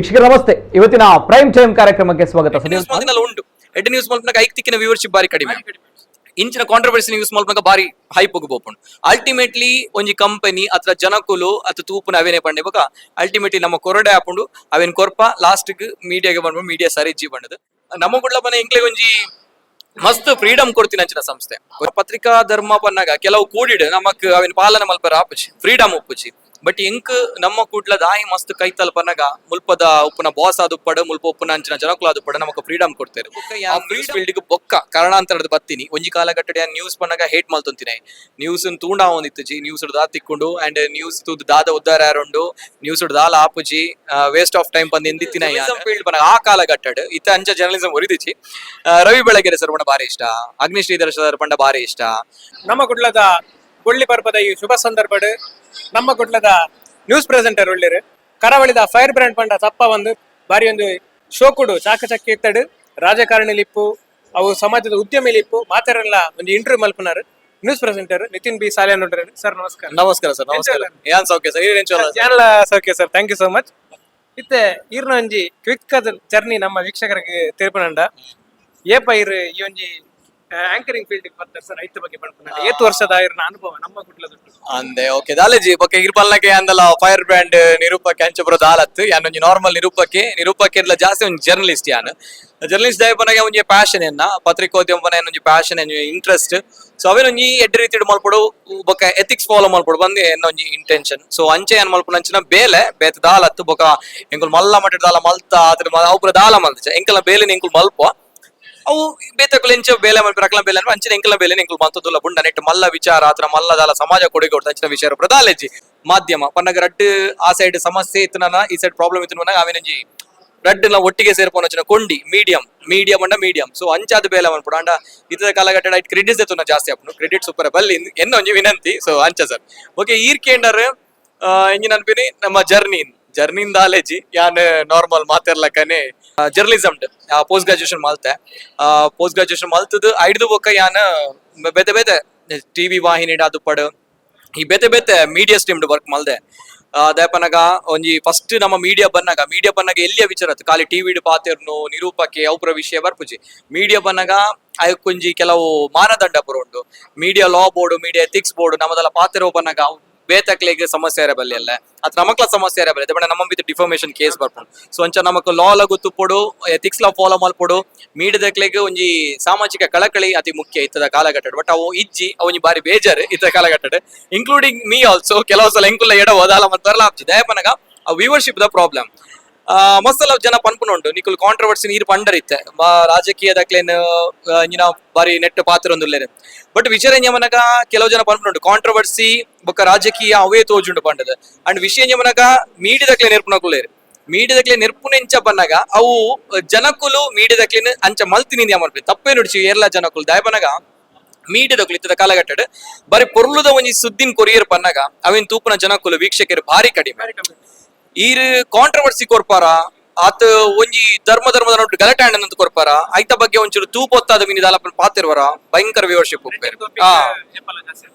ವೀಕ್ಷಕರ ನಮಸ್ತೆ. ಇವತ್ತಿನ ಪ್ರೈಮ್ ಟೈಮ್ ಕಾರ್ಯಕ್ರಮಕ್ಕೆ ಸ್ವಾಗತ. ಉಂಟು. ಎಡ್ ನ್ಯೂಸ್ ಮೂಲಕ ಐಕ್ ತಿಕ್ಕಿನ ವ್ಯೂವರ್ಶಿಪ್ ಬಾರಿ ಕಡಿಮೆ. ಇಂಚಿನ ಕಾಂಟ್ರವರ್ಸಿ ನ್ಯೂಸ್ ಮೂಲಕ ಬಾರಿ ಹೈಪ್ ಹೋಗಬಹುದು ಅಲ್ಟಿಮೇಟ್ಲಿ ಒಂಜಿ ಕಂಪನಿ ಅಥವಾ ಜನಕುಲು ಅಥವಾ ತೂಪುನ ಅವೇನೇ ಪಂಡೆ ಬೊಕ ಅಲ್ಟಿಮೇಟ್ಲಿ ನಮ್ಮ ಕೊರಡೆ ಹಾಕೊಂಡು ಅವೇನ್ ಕೊರ್ಪ ಲಾಸ್ಟ್ ಮೀಡಿಯಾಗೆ ಬಂದ್ಬಿಟ್ಟು ಮೀಡಿಯಾ ಸರಿ ಬಂಡದು ನಮ್ಮ ಗುಡ್ಲ ಬಂದ ಇಂಕ್ಲೆ ಒಂಜಿ ಮಸ್ತ್ ಫ್ರೀಡಮ್ ಕೊಡ್ತೀನಿ ಅಂಚಿನ ಸಂಸ್ಥೆ. ಪತ್ರಿಕಾ ಧರ್ಮ ಬಂದಾಗ ಕೆಲವು ಕೂಡಿಡ್ ನಮಕ್ ಅವೇನ್ ಪಾಲನೆ ಮಲ್ಪರ ಆಪುಚಿ ಫ್ರೀಡಮ್ ಉಪ್ಪುಚಿ ಬಟ್ ಎಂಕ್ ನಮ್ಮ ಕೂಡ್ಲ ದಾಯಿ ಮಸ್ತ್ ಕೈ ತಲುಪನಗ ಮುಲ್ಪದ ಉಪ್ಪುನ ಬಾಸ್ ಆದುಪ್ಪಡ ಮುಲ್ಪ ಉಪ್ಪುನ ಅಂಚಿನ ಜನಕುಲ ಆದುಪ್ಪಡ ನಮಕ್ ಫ್ರೀಡಮ್ ಕೊಡ್ತಾರೆ. ನ್ಯೂಸ್ ಫೀಲ್ಡ್ ಬೊಕ್ಕ ಕಾರಣಾಂತರದ ಬತ್ತೀನಿ ಒಂಜಿ ಕಾಲ ಕಾಲಘಟ್ಟದ ನ್ಯೂಸ್ ಪನ್ನಗ ಹೇಟ್ ಮಲ್ತೊಂತಿನಿ. ನ್ಯೂಸ್ ತೂಂಡ ಒಂದಿತ್ತುಜಿ ನ್ಯೂಸ್ ದಾ ತಿಕ್ಕೊಂಡು ಅಂಡ್ ನ್ಯೂಸ್ ತೂದ್ ದಾದ ಉದ್ದಾರ ಯಾರುಂಡು ನ್ಯೂಸ್ ದಾಲ ಆಪುಜಿ ವೇಸ್ಟ್ ಆಫ್ ಟೈಮ್ ಬಂದ್ ಎಂದಿತ್ತಿನ ಫೀಲ್ಡ್ ಪನ್ನ ಆ ಕಾಲಘಟ್ಟಡ್ ಇತ್ತ ಅಂಚ ಜರ್ನಲಿಸಂ ಒರಿದಿಚಿ ರವಿ ಬೆಳಗೆರೆ ಸರ್ ಪಂಡ ಬಾರಿ ಇಷ್ಟ. ಅಗ್ನಿ ಶ್ರೀಧರ ಸರ್ ಪಂಡ ಬಾರಿ ಇಷ್ಟ. ನಮ್ಮ ಕುಡ್ಲದ ಬೊಳ್ಳಿ ಪರ್ಪದ ಈ ಶುಭ ಸಂದರ್ಭಡ್ ನಮ್ಮ ಕುಟ್ಲದ ನ್ಯೂಸ್ ಪ್ರೆಸೆಂಟರ್ ಒಳ್ಳೆರು ಕರಾವಳಿದ ಫೈರ್ ಬ್ರ್ಯಾಂಡ್ ಪಂಡ ತಪ್ಪ ಒಂದು ಬಾರಿ ಒಂದು ಶೋಕುಡು ಚಾಕಚಕ್ಕೆ ಎತ್ತಡು. ರಾಜಕಾರಣಿ ಲಿಪ್ಪು ಅವು ಸಮಾಜದ ಉದ್ಯಮಿ ಲಿಪ್ಪು ಮಾತಾರೆಲ್ಲ ಒಂದು ಇಂಟರ್ವ್ಯೂ ಮಲ್ಪನಾರು. ನ್ಯೂಸ್ ಪ್ರೆಸೆಂಟರ್ ನಿತಿನ್ ಬಿ ಸಾಲೆ ನೋಡ್ರಿ ಸರ್ ನಮಸ್ಕಾರ. ನಮಸ್ಕಾರ ಸರ್ ನಮಸ್ಕಾರ. ಏನ್ ಸೌಖ್ಯ ಸರ್? ಚಾನಲ್ ಸೌಖ್ಯ sir? Thank you so much ಇತ್ತೆ ಇರ್ನ ಒಂಜಿ ಕ್ವಿಕ್ ಜರ್ನಿ ನಮ್ಮ ವೀಕ್ಷಕರಿಗೆ ತಿರುಪನಂಡ. ಏಪ ಇರ್ ಈ ಒಂಜಿ ಆಂಕರಿಂಗ್ ಫೀಲ್ಡ್ ಬರ್ತಾರೆ ಸರ್ ರೈತ ಬಗ್ಗೆ ಪಡ್ಕೊಂಡ ಏತ್ ವರ್ಷದ ಇರೋ ಅನುಭವ, ನಮ್ಮ ಕುಡ್ಲದುಂಟು ಅಂದೆ ಓಕೆ ದಾಲೆಜಿ ಬೊಕ್ಕ ಇರ್ಪಲ್ನಕ್ಕೆ ಅಂದಲ ಫೈರ್ ಬ್ರ್ಯಾಂಡ್ ನಿರೂಪಕ ಅಂಚ ದಾಲತ್ ಯಾನ್ ಒಂಜಿ ನಾರ್ಮಲ್ ನಿರೂಪಕ್ಕೆ ನಿರೂಪಕ್ಕೆ ಜಾಸ್ತಿ ಒಂಜಿ ಜರ್ನಲಿಸ್ಟ್ ಯಾನ್. ಜರ್ನಲಿಸ್ಟ್ ದಯಪನಗೆ ಒಂಜಿ ಪ್ಯಾಷನ್ ಎನ್ನ ಪತ್ರಿಕೋದ್ಯಮ ಒಂಜಿ ಪ್ಯಾಷನ್ ಒಂಜಿ ಇಂಟ್ರೆಸ್ಟ್ ಸೊ ಅವೇನ್ ಒಂಜಿ ಎಡ್ಡೆ ರೀತಿ ಮಲ್ಪಡು ಬೊಕ್ಕ ಎಥಿಕ್ಸ್ ಫಾಲೋ ಮಲ್ಪಡು ಬಂದು ಎನ್ನ ಒಂಜಿ ಇಂಟೆನ್ಷನ್ ಸೊ ಅಂಚೆ ಏನ್ ಮಲ್ಪಡು ಅಂಚಿನ ಬೇಲೆ, ಬೇತ ದಾಲತ್ ಬೊಕ್ಕ ಎಂಕುಲ್ ಮಲ್ಲ ಮಟ್ಟ ದಾಲ ಮಲ್ತ, ಅದ್ರ ಅವ್ರ ದಾಲ ಮಲ್ತ, ಎಂಕಲ ಬೇಲೆ ಎಂಕುಲ್ ಮಲ್ಪ ಅವು ಬೇತಕ್ಕಲು ಇಂಚ ಬೇಲೆ ಮಲ್ಪೆ ರಕ್ಲ ಬೇಲೆ ಅಂದ್ರೆ ಅಂಚಿನ ಎಂಕಲ ಬೇಲೆ ಎಂಕಲು ಮಂತದುಲ್ಲ ಬುಂಡ ನೆಟ್ ಮಲ್ಲ ವಿಚಾರ ಆತರ ಮಲ್ಲದಾಲ ಸಮಾಜ ಕೊಡುಗೆ ಕೊಡ್ತಾ ಅಂಚಿನ ವಿಚಾರ ಪ್ರದಾಲೆಜ್ಜಿ. ಮಾಧ್ಯಮ, ಪನ್ನಗ ರಡ್ಡು ಆ ಸೈಡ್ ಸಮಸ್ಯೆ ಇತ್ತು ಈ ಸೈಡ್ ಪ್ರಾಬ್ಲಮ್ ಇತ್ತು ನನ್ನ ಅವೇನಂಜಿ ರಡ್ಡು ನಾವು ಒಟ್ಟಿಗೆ ಸೇರ್ಪೋನ್ ವಚ್ಚಿನ ಕೊಂಡಿ ಮೀಡಿಯಂ ಮೀಡಿಯಂ ಅಂಡ ಮೀಡಿಯಂ ಸೊ ಅಂಚಾದ ಬೇಲೆ ಅನ್ಪಡ ಅಂಡ ಇತರ ಕಾಲಘಟ್ಟ ಐಟ್ ಕ್ರೆಡಿಟ್ಸ್ ಎತ್ತು ಜಾಸ್ತಿ ಆಪನು ಕ್ರೆಡಿಟ್ ಸೂಪರ್ ಬಲ್ಲಿ ಎನ್ನೊಂಜಿ ವಿನಂತಿ. ಸೊ ಅಂಚ ಸರ್. ಓಕೆ ಈರ್ಕೇಂಡರ್ ಎಂಜಿನ ಅನ್ಪಿನಿ ನಮ್ಮ ಜರ್ನಿ ಜರ್ನಿನ್ ದಾಲೇಜಿ ಯಾನ್ ನಾರ್ಮಲ್ ಮಾತಾಡ್ಲಕ್ಕನೆ ಜರ್ನಲಿಸಮ್ ಪೋಸ್ಟ್ ಗ್ರಾಜುಯೇಷನ್ ಮಾಲ್ತೆ. ಪೋಸ್ಟ್ ಗ್ರಾಜುಯೇಷನ್ ಮಲ್ತದ ಐಡ್ದು ಬೊಕ್ಕ ಯಾನ್ ಬೇತೆ ಬೇತೆ, ಟಿವಿ ವಾಹಿನಿ ಅದು ಪಡ್, ಈ ಬೇತೆ ಬೇತೆ ಮೀಡಿಯಾ ಸ್ಟ್ರೀಮ್ಡ್ ವರ್ಕ್ ಮಲ್ದೆ. ದಯಪನಗ ಒಂಜಿ ಫಸ್ಟ್ ನಮ್ಮ ಮೀಡಿಯಾ ಬನ್ನಗ ಮೀಡಿಯಾ ಬನ್ನಾಗ ಎಲ್ಲಿಯ ವಿಚಾರ ಖಾಲಿ ಟಿವಿ ಪಾತಿರ್ನು ನಿರೂಪಕ್ಕೆ ಅವ್ರ ವಿಷಯ ಬರ್ಪುಜಿ. ಮೀಡಿಯಾ ಬನ್ನಗ ಅಯಕ್ಕೊಂಜಿ ಕೆಲವು ಮಾನದಂಡ ಪುರ ಮೀಡಿಯಾ ಲಾ ಬೋರ್ಡ್ ಮೀಡಿಯಾ ಎಥಿಕ್ಸ್ ಬೋರ್ಡ್, ನಮ್ಮದೆಲ್ಲ ಪಾತಿರೋ ಬನ್ನಗ ಬೇತಕ್ಲೆಗ್ ಸಮಸ್ಯೆ ಇರಬಲ್ಲಿ ಅಲ್ಲ. ಅತ್ ನಮಕ್ಲ ಸಮಸ್ಯೆ ಇರಬಲ್ಲ ಬಟ್ ನಮ್ಮ ಬಿತ್ತು ಡಿಫಾರ್ಮೇಶನ್ ಕೇಸ್ ಬರ್ಪುಂಡು ಸೊ ಅಂಚ ನಮಕ್ ಲಾ ಲ ತುಪ್ಪಡು ಎಥಿಕ್ಸ್ ಲಾ ಫಾಲೋ ಮಲ್ಪೊಡು ಮೀಡಿದಕ್ಲೆಗ್ ಒಂಜಿ ಸಾಮಾಜಿಕ ಕಳಕಳಿ ಅತಿ ಮುಖ್ಯ ಇತ್ತದ ಕಾಲಘಟ್ಟ ಬಟ್ ಅವು ಇಜ್ಜಿ ಅವನಿ ಬಾರಿ ಬೇಜಾರ್ ಇತ್ತ ಕಾಲಘಟ್ಟ ಇನ್ಕ್ಲೂಡಿಂಗ್ ಮೀ ಆಲ್ಸೋ ಕೆಲವು ಸಲ ಎಂಕುಲ್ಲ ಎಡ ಓದಾಲ ಮತ್ತೆ ಬರಲ ದಯಪನಗ ಆ ವ್ಯೂವರ್ಶಿಪ್ ದ ಪ್ರಾಬ್ಲಮ್ ಮಸ್ತ್ ಜನ ಪನ್ಪುನುಂಡು ನಿಕುಲ್ ಕಾಂಟ್ರವರ್ಸಿ ನೀರು ಪಂಡರಿತ್ತೆ ಇಂಜಿನ ಬಾರಿ ನೆಟ್ ಪಾತ್ರ ಬಟ್ ವಿಚಾರ ಮನಗ, ಕೆಲವು ಜನ ಪನ್ಪುನುಂಡು ಕಾಂಟ್ರವರ್ಸಿ ಬೊಕ್ಕ ರಾಜಕೀಯ ಅವೇ ತೋಜುಂಡು ಪಂಡದ. ಅಂಡ್ ವಿಷಯ మీడి దగ్గర ನೆರ್ಪುನಕುಲೇರು ಮೀಡಿಯಾದಕ್ಲೆ ನೆರ್ಪುನೆಂಚ ಬನ್ನಗ ಅವು ಜನಕುಲು ಮೀಡಿಯಾದಕ್ಲೆ ಅಂಚ ಮಲ್ತಿನಿಂದ ಅಮರ್ಪಿ ತಪ್ಪೇ ನುಡಿಸಿ ಏರ್ಲ ಜನಕುಲು ಮೀಡಿ ಮೀಡಿಯಾದಕ್ಲು ಇತ್ತದ ಕಾಲಘಟ್ಟ ಬರೀ ಪೊರ್ಲುದ ಒಂಜಿ ಸುದ್ದಿನ ಕೊರಿಯರ್ ಪನ್ನಗ ಅವೆನ್ ತೂಪುನ ಜನಕುಲು ವೀಕ್ಷಕರು ಭಾರಿ ಕಡಿಮೆ. ಈರ್ ಕಾಂಟ್ರವರ್ಸಿ ಕೊರ್ಪಾರ ಆತ ಒಂಜಿ ಧರ್ಮ ಧರ್ಮದ ನೋಟ್ ಗಲಾಟೆ ಅಂತ ಕೊರ್ಪಾರ ಐತ ಬಗ್ಗೆ ಒಂಚೂರು ತೂಪೊತ್ತಾದ ಮಿನಿ ದಾಲ ಪಾತಿರ್ವರ ಭಯಂಕರ ವ್ಯೂವರ್ಶಿಪ್